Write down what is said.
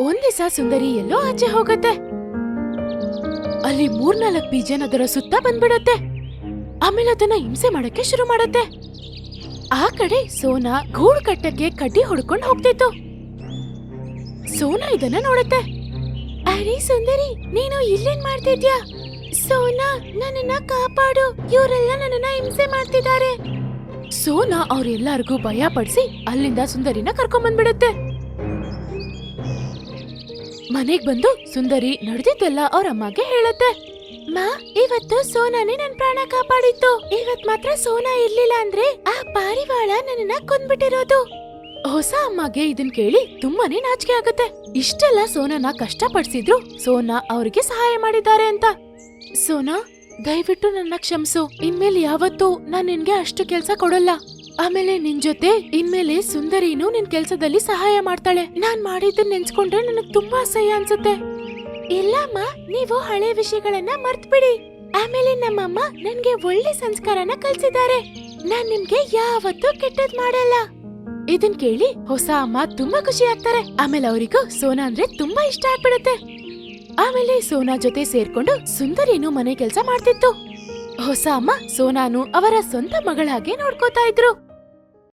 ಒಂದ್ ದಿವಸ ಸುಂದರಿ ಎಲ್ಲೋ ಆಚೆ ಹೋಗತ್ತೆ. ಅಲ್ಲಿ ಮೂರ್ನಾಲ್ಕು ಬೀಜನ್ ಅದರ ಸುತ್ತ ಬಂದ್ಬಿಡತ್ತೆ. ಆಮೇಲೆ ಅದನ್ನ ಹಿಂಸೆ ಮಾಡಕ್ಕೆ ಶುರು ಮಾಡತ್ತೆ. ಆ ಕಡೆ ಸೋನಾ ಗೂಡು ಕಟ್ಟಕ್ಕೆ ಕಡ್ಡಿ ಹೊಡ್ಕೊಂಡು ಹೋಗ್ತಿತ್ತು. ಸೋನಾ ಇದನ್ನ ನೋಡತ್ತೆ. ಅರೆ ಸುಂದರಿ, ನೀನು ಇಲ್ಲೇನ್ ಮಾಡ್ತಿದ್ಯಾ? ಸೋನಾ, ನನ್ನನ್ನ ಕಾಪಾಡು. ಇವರೆಲ್ಲ ನನ್ನನ್ನ ಹಿಂಸೆ ಮಾಡ್ತಿದ್ದಾರೆ. ಸೋನಾ ಅವ್ರೆಲ್ಲರಿಗೂ ಭಯ ಪಡಿಸಿ ಅಲ್ಲಿಂದ ಸುಂದರಿನ ಕರ್ಕೊಂಡ್ ಬಂದ್ಬಿಡುತ್ತೆ ಮನೆಗ್ ಬಂದು ಸುಂದರಿ ನಡೆದಿದ್ದೆಲ್ಲ ಅವ್ರ ಅಮ್ಮಗೆ ಹೇಳತ್ತೆ. ಮಾ, ಇವತ್ತು ಸೋನಾನೇ ನನ್ ಪ್ರಾಣ ಕಾಪಾಡಿತ್ತು. ಇವತ್ ಮಾತ್ರ ಸೋನಾ ಇರ್ಲಿಲ್ಲ ಅಂದ್ರೆ ಆ ಪಾರಿವಾಳ ನನ್ನನ್ನ ಕೊಂದ್ಬಿಟ್ಟಿರೋದು. ಹೊಸ ಅಮ್ಮಗೆ ಇದನ್ ಕೇಳಿ ತುಂಬಾನೇ ನಾಚಿಕೆ ಆಗತ್ತೆ. ಇಷ್ಟೆಲ್ಲ ಸೋನಾನ ಕಷ್ಟ ಪಡಿಸಿದ್ರು ಸೋನಾ ಅವ್ರಿಗೆ ಸಹಾಯ ಮಾಡಿದ್ದಾರೆ ಅಂತ. ಸೋನಾ, ದಯವಿಟ್ಟು ನನ್ನ ಕ್ಷಮಿಸು. ಇನ್ಮೇಲೆ ಯಾವತ್ತೂ ನಾನ್ ನಿನ್ಗೆ ಅಷ್ಟು ಕೆಲ್ಸ ಕೊಡಲ್ಲ. ಆಮೇಲೆ ನಿನ್ ಜೊತೆ ಇನ್ಮೇಲೆ ಸುಂದರಿನೂ ನಿನ್ ಕೆಲ್ಸದಲ್ಲಿ ಸಹಾಯ ಮಾಡ್ತಾಳೆ. ನಾನ್ ಮಾಡಿದ್ದನ್ನ ನೆನ್ಸ್ಕೊಂಡ್ರೆ ನನಗ್ ತುಂಬಾ ಅಸಹ್ಯ ಅನ್ಸುತ್ತೆ. ಇಲ್ಲಮ್ಮ ನೀವು ಹಳೆ ವಿಷಯಗಳನ್ನ ಮರ್ತ್ಬಿಡಿ. ಆಮೇಲೆ ನಮ್ಮಮ್ಮ ನನ್ಗೆ ಒಳ್ಳೆ ಸಂಸ್ಕಾರನ ಕಲ್ಸಿದ್ದಾರೆ. ನಾನ್ ನಿಮ್ಗೆ ಯಾವತ್ತೂ ಕೆಟ್ಟದ್ ಮಾಡಲ್ಲ. ಇದನ್ ಕೇಳಿ ಹೊಸ ಅಮ್ಮ ತುಂಬಾ ಖುಷಿ ಆಗ್ತಾರೆ. ಆಮೇಲೆ ಅವರಿಗೂ ಸೋನಾ ಅಂದ್ರೆ ತುಂಬಾ ಇಷ್ಟ ಆಗ್ಬಿಡುತ್ತೆ. ಆಮೇಲೆ ಸೋನಾ ಜೊತೆ ಸೇರ್ಕೊಂಡು ಸುಂದರಿನೂ ಮನೆ ಕೆಲಸ ಮಾಡ್ತಿತ್ತು. ಹೊಸ ಅಮ್ಮ ಸೋನಾನು ಅವರ ಸ್ವಂತ ಮಗಳಾಗೆ ನೋಡ್ಕೋತಾ ಇದ್ರು.